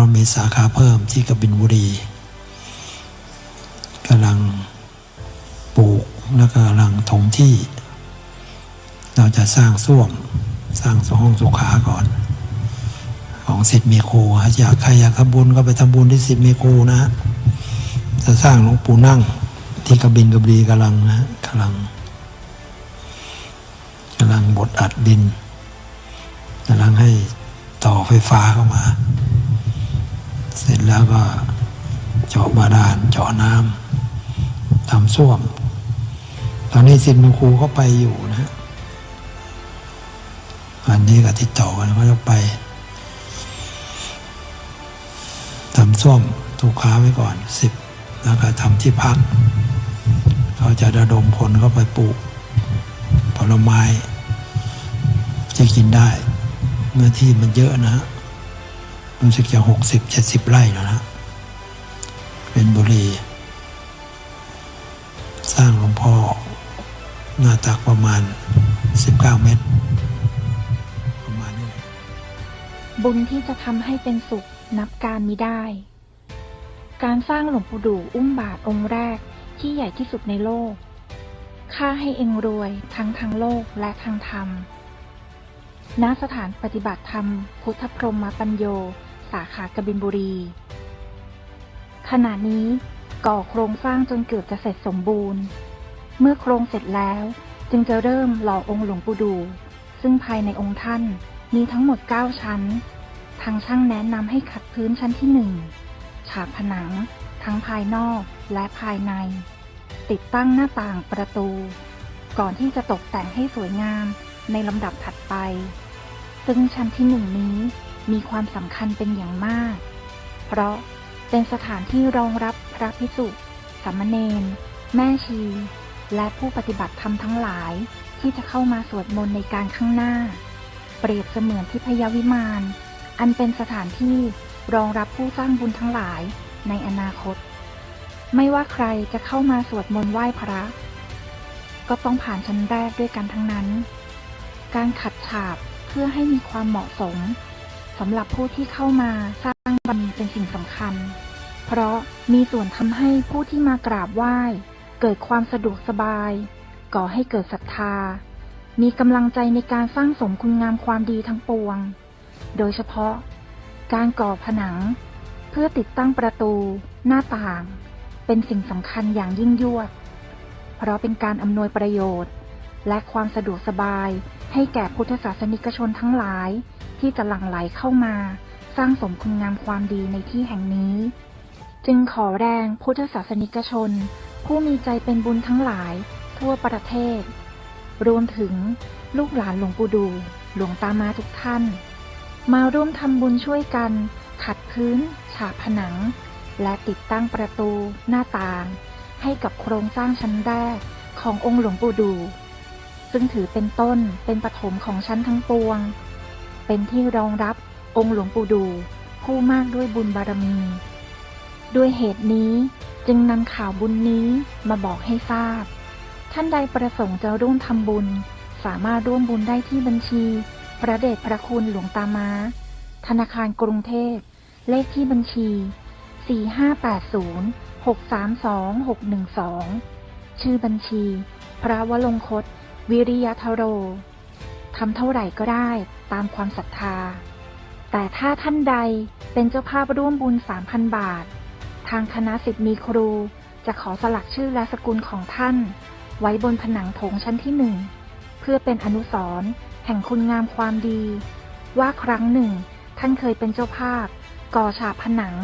เรามีสาขาเพิ่มที่กบินบุรีกำลังปลูกแล้วก็กำลังถมที่ เราจะสร้างส้วมสร้างสห้องสุขาก่อน ของสิทธิ์มีครูอยากใครอยากทำบุญก็ไปทำบุญที่สิทธิ์มีครูนะ จะสร้างหลวงปู่นั่ง ที่กบินกบรีกำลังนะกำลังกำลังบดอัดดินกำลังให้ต่อไฟฟ้าเข้ามา เสร็จแล้วก็เจาะบาดาลเจาะน้ำทำส้วม ตอนนี้สิทธิ์มีครูก็ไปอยู่นะวันนี้ก็ติดต่อกันว่าจะไปทำส้วมถูกค้าไว้ก่อนสิบแล้วก็ทำที่พัก เขาจะระดมคนเข้าไปปลูกผลไม้จะกินได้เมื่อที่มันเยอะนะฮะ รู้สึกจะหกสิบเจ็ดสิบไร่แล้วนะเป็นบุรี สร้างหลวงพ่อ หน้าตักประมาณ 19 เมตร ประมาณนี้บุญที่จะทำให้เป็นสุขนับการมิได้ การสร้างหลวงปู่ดูอุ้มบาทองค์แรกที่ใหญ่ที่สุดในโลก ค่าให้เองรวยทั้งทางโลกและทางธรรมณสถานปฏิบัติธรรม พุทธพรหมปัญโย สาขากบินบุรี ขณะนี้ก่อโครงสร้างจนเกือบจะเสร็จสมบูรณ์ เมื่อโครงเสร็จแล้วจึงจะเริ่มหล่อองค์หลวงปู่ดู ซึ่งภายในองค์ท่านมีทั้งหมด 9 ชั้น ทางช่างแนะนำให้ขัดพื้นชั้นที่หนึ่งฉาบผนัง ทั้งภายนอกและภายใน ติดตั้งหน้าต่างประตู ก่อนที่จะตกแต่งให้สวยงามในลำดับถัดไป ซึ่งชั้นที่หนึ่งนี้ มีความสำคัญเป็นอย่างมาก เพราะเป็นสถานที่รองรับพระภิกษุสามเณร แม่ชี และผู้ปฏิบัติธรรมทั้งหลายที่จะเข้ามาสวดมนต์ในการข้างหน้า เปรียบเสมือนทิพยวิมาน อันเป็นสถานที่รองรับผู้สร้างบุญทั้งหลายในอนาคต ไม่ว่าใครจะเข้ามาสวดมนต์ไหว้พระ ก็ต้องผ่านชั้นแรกด้วยกันทั้งนั้น การขัดฉาบเพื่อให้มีความเหมาะสม สำหรับผู้ที่เข้ามาสร้างบารมีเป็นสิ่งสำคัญ เพราะมีส่วนทำให้ผู้ที่มากราบไหว้ เกิดความสะดวกสบาย ก่อให้เกิดศรัทธา มีกำลังใจในการสร้างสมคุณงามความดีทั้งปวง โดยเฉพาะ การก่อผนัง เพื่อติดตั้งประตู หน้าต่าง เป็นสิ่งสำคัญอย่างยิ่งยวด เพราะเป็นการอำนวยประโยชน์ และความสะดวกสบายให้แก่พุทธศาสนิกชนทั้งหลาย ที่จะหลั่งไหลเข้ามา สร้างสมคุณงามความดีในที่แห่งนี้ จึงขอแรงพุทธศาสนิกชน ผู้มีใจเป็นบุญทั้งหลาย ทั่วประเทศ รวมถึงลูกหลานหลวงปู่ดู หลวงตามาทุกท่าน มาร่วมทำบุญช่วยกัน ขัดพื้น ฉาบผนัง และติดตั้งประตูหน้าต่าง ให้กับโครงสร้างชั้นแรกขององค์หลวงปู่ดู ซึ่งถือเป็นต้นเป็นปฐมของชั้นทั้งปวง เป็นที่รองรับองค์หลวงปู่ดู ผู้มากด้วยบุญบารมี ด้วยเหตุนี้จึงนำข่าวบุญนี้มาบอกให้ทราบ ท่านใดประสงค์จะร่วมทำบุญ สามารถร่วมบุญได้ที่บัญชี พระเดชพระคุณหลวงตามา ธนาคารกรุงเทพ เลขที่บัญชี 4580-632-612 ชื่อบัญชี พระวลงคต วิริยทโรทำเท่าไหร่ก็ได้ ตามความศรัทธา แต่ถ้าท่านใดเป็นเจ้าภาพร่วมบุญ 3,000 บาท ทางคณะสิทธิ์มีครู จะขอสลักชื่อและสกุลของท่าน ไว้บนผนังโถงชั้นที่หนึ่ง เพื่อเป็นอนุสรณ์แห่งคุณงามความดี ว่าครั้งหนึ่ง ท่านเคยเป็นเจ้าภาพ ก่อฉาบผนัง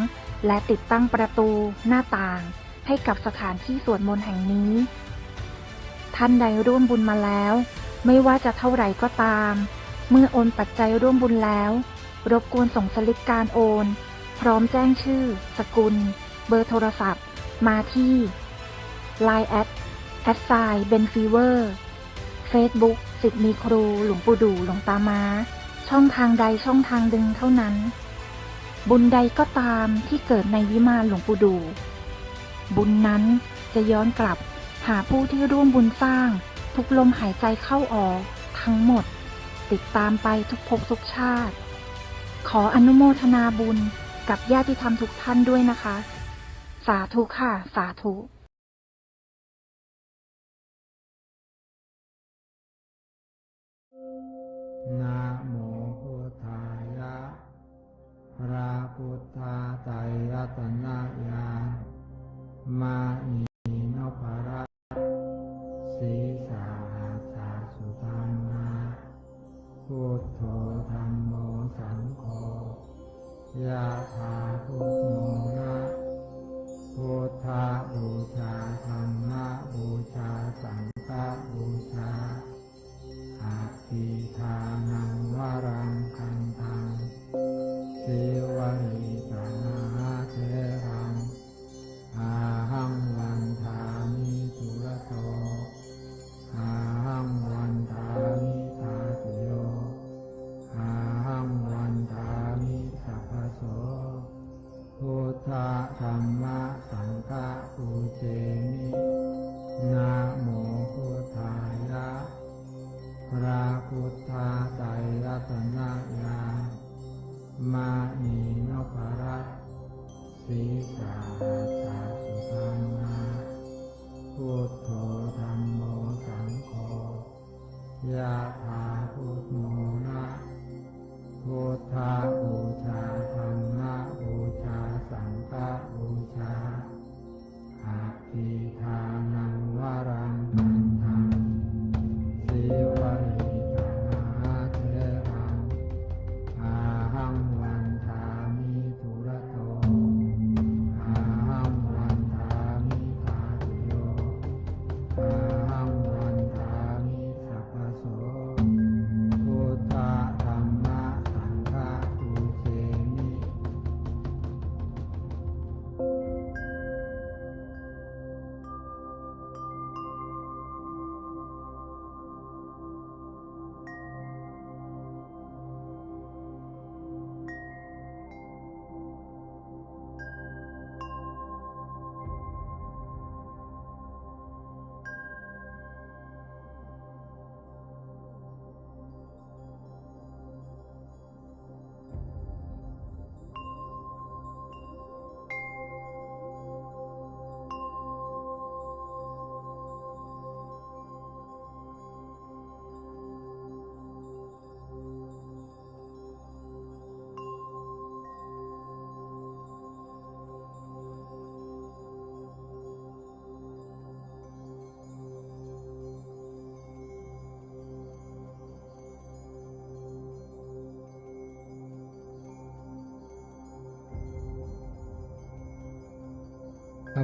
และติดตั้งประตู หน้าต่าง ให้กับสถานที่สวดมนต์แห่งนี้ ท่านใดร่วมบุญมาแล้ว ไม่ว่าจะเท่าไหร่ก็ตาม เมื่อโอนปัจจัยร่วมบุญแล้ว รบกวนส่งสลิปการโอน พร้อมแจ้งชื่อ สกุล เบอร์โทรศัพท์ มาที่ Line แอดแอดไซเบนฟีเวอร์เฟซบุ๊กสิทธิ์มีครู หลวงปู่ดูหลวงตามาช่องทางใดช่องทางดึงเท่านั้น บุญใดก็ตามที่เกิดในวิมานหลวงปู่ดู บุญนั้นจะย้อนกลับหาผู้ที่ร่วมบุญสร้าง ทุกลมหายใจเข้าออกทั้งหมด ติดตามไปทุกภพทุกชาติ ขออนุโมทนาบุญกับญาติธรรมทุกท่านด้วยนะคะ สาธุค่ะ สาธุนะโมพุทธายะพระพุทธาไตรรัตนญามา ทธธรรมะสังฆะปูเจมินะโมพุทธายะพระพุทธาไตรรัตนญาณมานีนพรัตสีสาหัสาสุธรรมาพุทโธธรรมโมสังโฆยะถาพุทโมนะพุทธาบูธรรมบูชา สังฆบูชาอาทิทานัง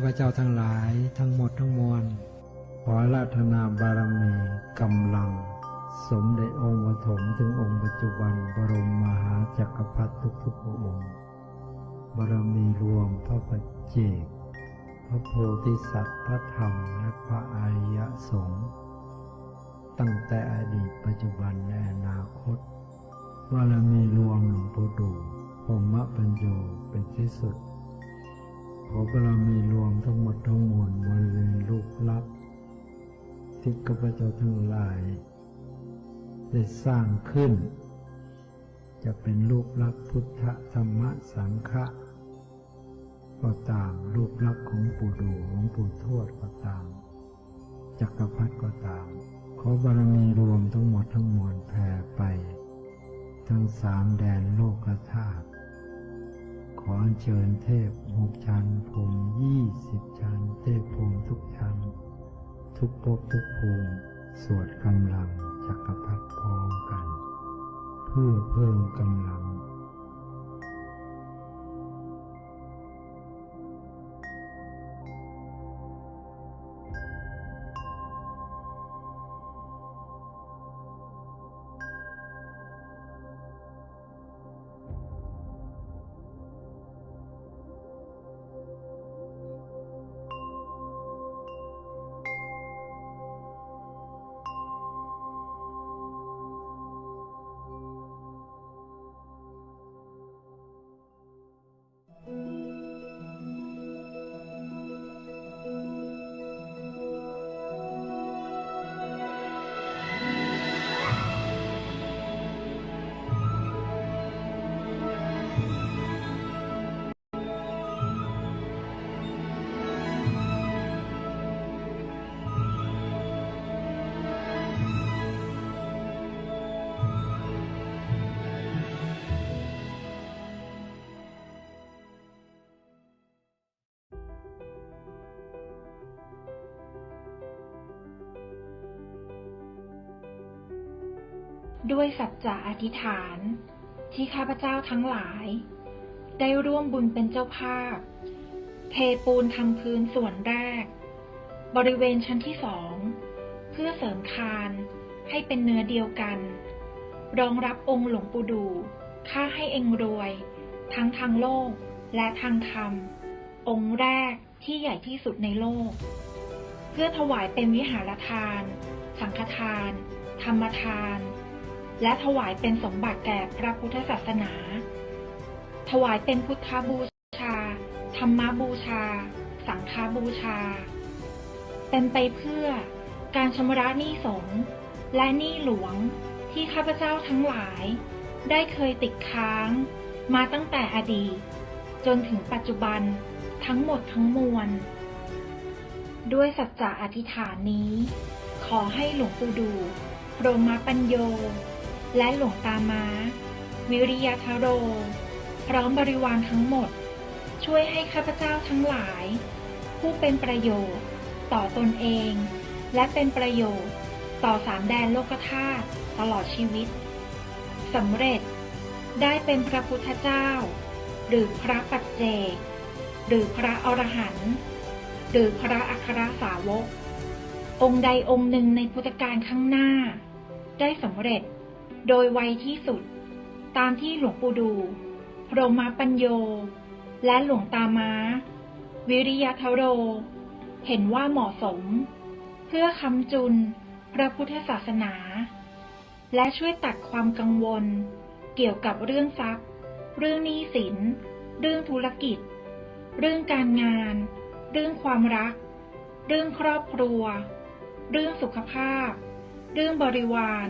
พเจ้าทั้งหลายทั้งหมดทั้งมวลขอราธนาบารมีกำลัง สมเด็จองค์ปฐมถึงองค์ปัจจุบันบรมมหาจักรพรรดิทุกๆพระองค์บารมีรวมพระปัจเจกพระโพธิสัตว์พระธรรมและพระอริยสงฆ์ตั้งแต่อดีตปัจจุบันและอนาคตบารมีรวมหลวงปู่ดูพรหมปัญโยเป็นที่สุด ขอบารมีรวมทั้งหมดทั้งมวลบริเวณรูปลักษณ์ที่ข้าพเจ้าทั้งหลาย ได้สร้างขึ้น จะเป็นรูปลักษณ์พุทธธรรมสังฆะก็ตามรูปลักษณ์ของปู่ดูหลวงปู่ทวดก็ตาม จักรพรรดิก็ตาม ขอบารมีรวมทั้งหมดทั้งมวลแผ่ไป ทั้งสามแดนโลกธาตุ เชิญเทพหกชั้นภูมิยี่สิบชั้น เทพภูมิทุกชั้น ทุกภพทุกภูมิ สวดกำลังจักรพรรดิพร้อมกัน เพื่อเพิ่มกำลัง ด้วยสัจจะอธิษฐาน ที่ข้าพเจ้าทั้งหลาย ได้ร่วมบุญเป็นเจ้าภาพ เทปูนทำพื้นส่วนแรก บริเวณชั้นที่สอง เพื่อเสริมคานให้เป็นเนื้อเดียวกัน รองรับองค์หลวงปู่ดูข้าให้เองรวย ทั้งทางโลกและทางธรรม องค์แรกที่ใหญ่ที่สุดในโลก เพื่อถวายเป็นวิหารทาน สังฆทาน ธรรมทาน และถวายเป็นสมบัติแก่พระพุทธศาสนา ถวายเป็นพุทธบูชา ธรรมบูชา สังฆบูชา เป็นไปเพื่อการชำระหนี้สงและหนี้หลวงที่ข้าพเจ้าทั้งหลาย ได้เคยติดค้าง มาตั้งแต่อดีต จนถึงปัจจุบันทั้งหมดทั้งมวล ด้วยสัจจะอธิษฐานนี้ ขอให้หลวงปู่ดูพรหมปัญโย และหลวงตามาวิริยทโร พร้อมบริวารทั้งหมด ช่วยให้ข้าพเจ้าทั้งหลาย ผู้เป็นประโยชน์ต่อตนเอง และเป็นประโยชน์ต่อสามแดนโลกธาตุตลอดชีวิตสำเร็จได้เป็นพระพุทธเจ้า หรือพระปัจเจก หรือพระอรหันต์หรือพระอัครสาวก องค์ใดองค์หนึ่งในพุทธกาลข้างหน้า ได้สำเร็จ โดยไวที่สุด ตามที่หลวงปู่ดู พรหมปัญโย และหลวงตามาวิริยทโร เห็นว่าเหมาะสม เพื่อคำจุนพระพุทธศาสนา และช่วยตัดความกังวล เกี่ยวกับเรื่องทรัพย์ เรื่องหนี้สิน เรื่องธุรกิจ เรื่องการงาน เรื่องความรัก เรื่องครอบครัว เรื่องสุขภาพ เรื่องบริวาร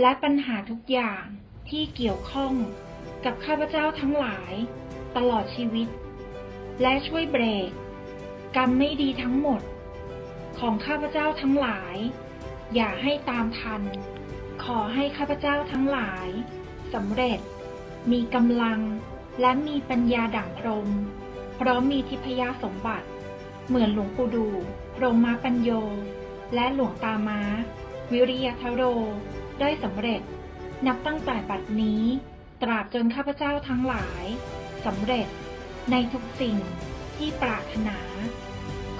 และปัญหาทุกอย่างที่เกี่ยวข้องกับข้าพเจ้าทั้งหลาย ตลอดชีวิต และช่วยเบรก กรรมไม่ดีทั้งหมด ของข้าพเจ้าทั้งหลาย อย่าให้ตามทัน ขอให้ข้าพเจ้าทั้งหลายสำเร็จ มีกำลังและมีปัญญาด่างพรมพร้อมมีทิพยสมบัติ เหมือนหลวงปู่ดูพรหมปัญโย และหลวงตาม้าวิริยทโร ได้สำเร็จ นับตั้งแต่บัดนี้ ตราบจนข้าพเจ้าทั้งหลายสำเร็จในทุกสิ่งที่ปรารถนา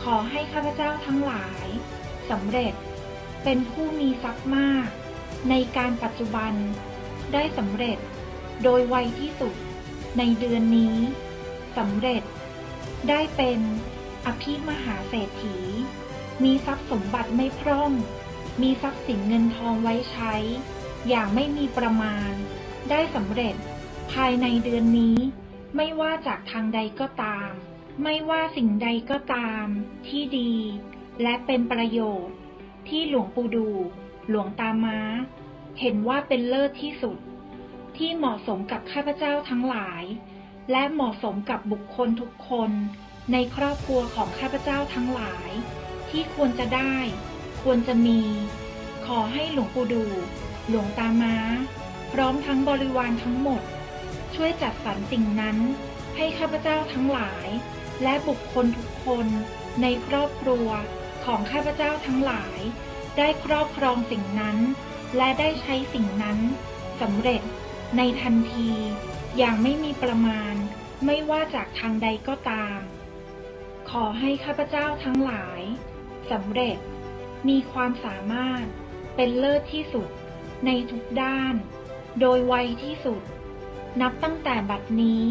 ขอให้ข้าพเจ้าทั้งหลายสำเร็จเป็นผู้มีทรัพย์มาก ในการปัจจุบันได้สำเร็จโดยไวที่สุดในเดือนนี้สำเร็จ ได้เป็นอภิมหาเศรษฐี มีทรัพย์สมบัติไม่พร่อง มีทรัพย์สินเงินทองไว้ใช้ อย่างไม่มีประมาณ ได้สำเร็จ ภายในเดือนนี้ ไม่ว่าจากทางใดก็ตาม ไม่ว่าสิ่งใดก็ตาม ที่ดี และเป็นประโยชน์ ที่หลวงปู่ดู หลวงตาม้า เห็นว่าเป็นเลิศที่สุด ที่เหมาะสมกับข้าพเจ้าทั้งหลาย และเหมาะสมกับบุคคลทุกคน ในครอบครัวของข้าพเจ้าทั้งหลาย ที่ควรจะได้ ควรจะมี ขอให้หลวงปู่ดู หลวงตาม้า พร้อมทั้งบริวารทั้งหมด ช่วยจัดสรรสิ่งนั้น ให้ข้าพเจ้าทั้งหลาย และบุคคลทุกคนในครอบครัวของข้าพเจ้าทั้งหลาย ได้ครอบครองสิ่งนั้น และได้ใช้สิ่งนั้นสำเร็จในทันที อย่างไม่มีประมาณ ไม่ว่าจากทางใดก็ตาม ขอให้ข้าพเจ้าทั้งหลายสำเร็จ มีความสามารถเป็นเลิศที่สุดในทุกด้าน โดยไวที่สุด นับตั้งแต่บัดนี้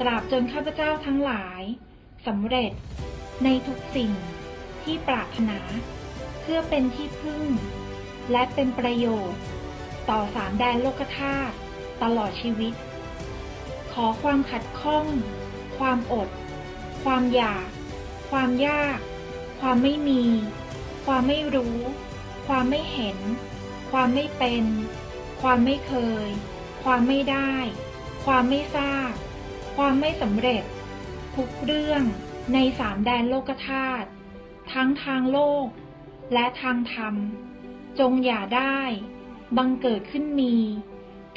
ตราบจนข้าพเจ้าทั้งหลายสำเร็จในทุกสิ่งที่ปรารถนา เพื่อเป็นที่พึ่ง และเป็นประโยชน์ ต่อสามแดนโลกธาตุตลอดชีวิต ขอความขัดข้อง ความอด ความอยาก ความยาก ความไม่มี ความไม่รู้ ความไม่เห็น ความไม่เป็น ความไม่เคย ความไม่ได้ ความไม่ทราบ ความไม่สำเร็จ ทุกเรื่องในสามแดนโลกธาตุทั้งทางโลก และทางธรรม จงอย่าได้ บังเกิดขึ้นมี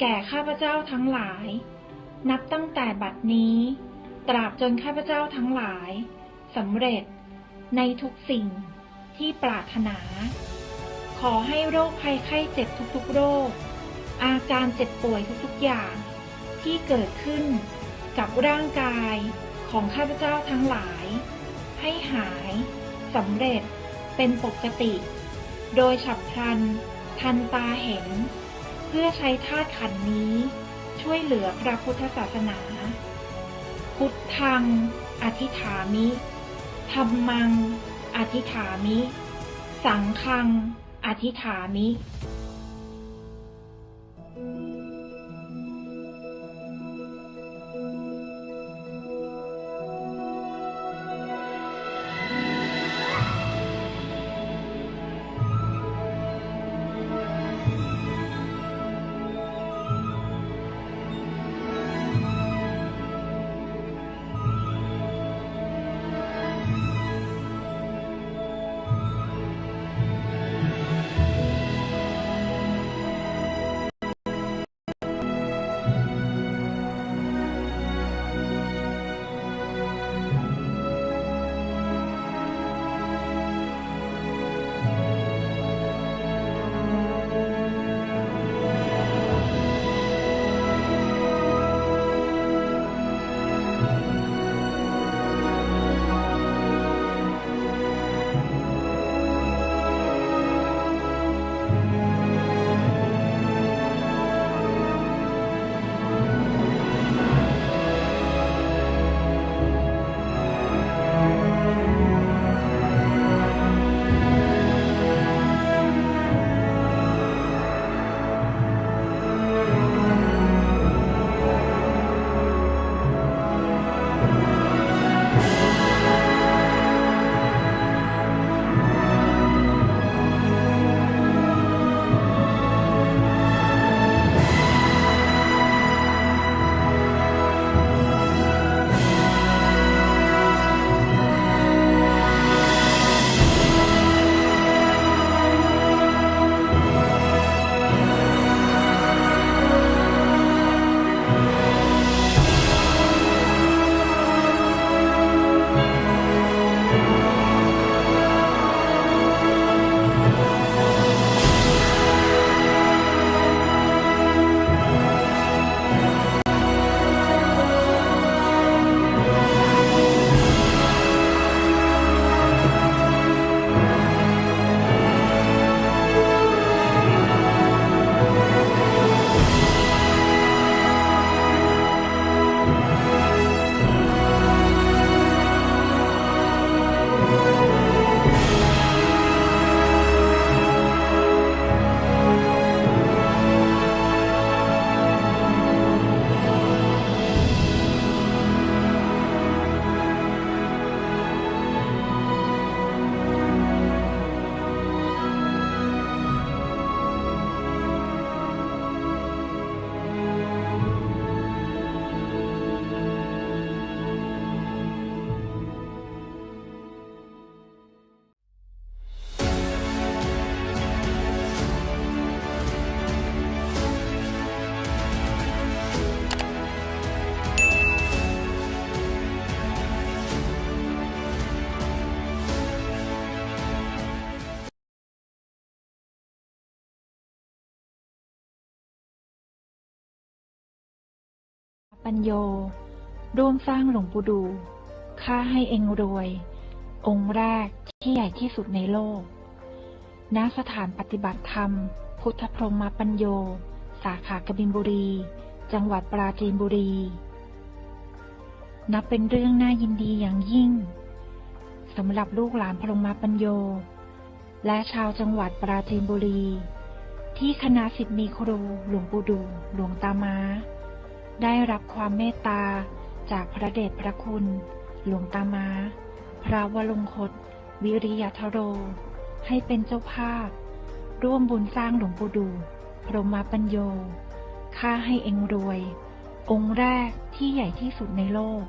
แก่ข้าพเจ้าทั้งหลาย นับตั้งแต่บัดนี้ ตราบจนข้าพเจ้าทั้งหลายสำเร็จในทุกสิ่ง ที่ปรารถนา ขอให้โรคภัยไข้เจ็บทุกๆ โรค อาการเจ็บป่วยทุกๆ อย่าง ที่เกิดขึ้นกับร่างกายของข้าพเจ้าทั้งหลาย ให้หายสำเร็จเป็นปกติ โดยฉับพลัน ทันตาเห็น เพื่อใช้ธาตุขันนี้ ช่วยเหลือพระพุทธศาสนา พุทธัง อธิฐามิธรรมัง อธิษฐามิ สังฆัง อธิษฐามิ ปัญโย ร่วมสร้างหลวงปู่ดู ข้าให้เองรวย องค์แรกที่ใหญ่ที่สุดในโลก ณ สถานปฏิบัติธรรม พุทธพรหมปัญโย สาขากบินบุรี จังหวัดปราจีนบุรี นับเป็นเรื่องน่ายินดีอย่างยิ่งสำหรับลูกหลานพรหมปัญโย และชาวจังหวัดปราจีนบุรี ที่คณะสิทธิมีครูหลวงปู่ดู หลวงตามา ได้รับความเมตตาจากพระเดชพระคุณ หลวงตามา พระวลงคต วิริยทโร ให้เป็นเจ้าภาพ ร่วมบุญสร้างหลวงปู่ดู พรหมปัญโยค่าให้เองรวย องค์แรกที่ใหญ่ที่สุดในโลก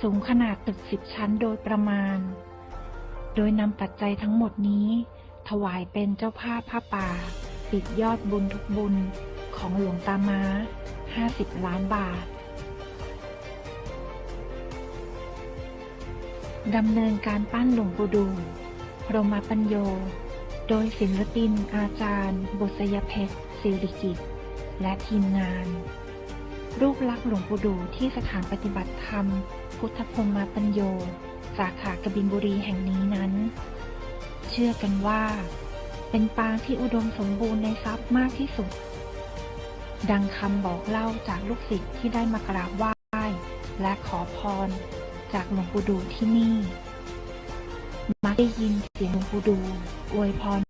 สูงขนาดตึกสิบชั้นโดยประมาณ โดยนำปัจจัยทั้งหมดนี้ ถวายเป็นเจ้าภาพผ้าป่า ปิดยอดบุญทุกบุญของหลวงตามา 50 ล้านบาท ดำเนินการปั้นหลวงปู่ดูพรหมปัญโย โดยศิลปินอาจารย์ บุษยเพชรศิริกิตและทีมงาน รูปลักษณ์หลวงปู่ดูที่สถานปฏิบัติธรรม พุทธพรหมปัญโย สาขากบินบุรีแห่งนี้นั้น เชื่อกันว่า เป็นปางที่อุดมสมบูรณ์ในทรัพย์มากที่สุด ดังคำบอกเล่าจากลูกศิษย์ที่ได้มากราบไหว้ และขอพร จากหลวงปู่ดูที่นี่ มักได้ยินเสียงหลวงปู่ดูอวยพร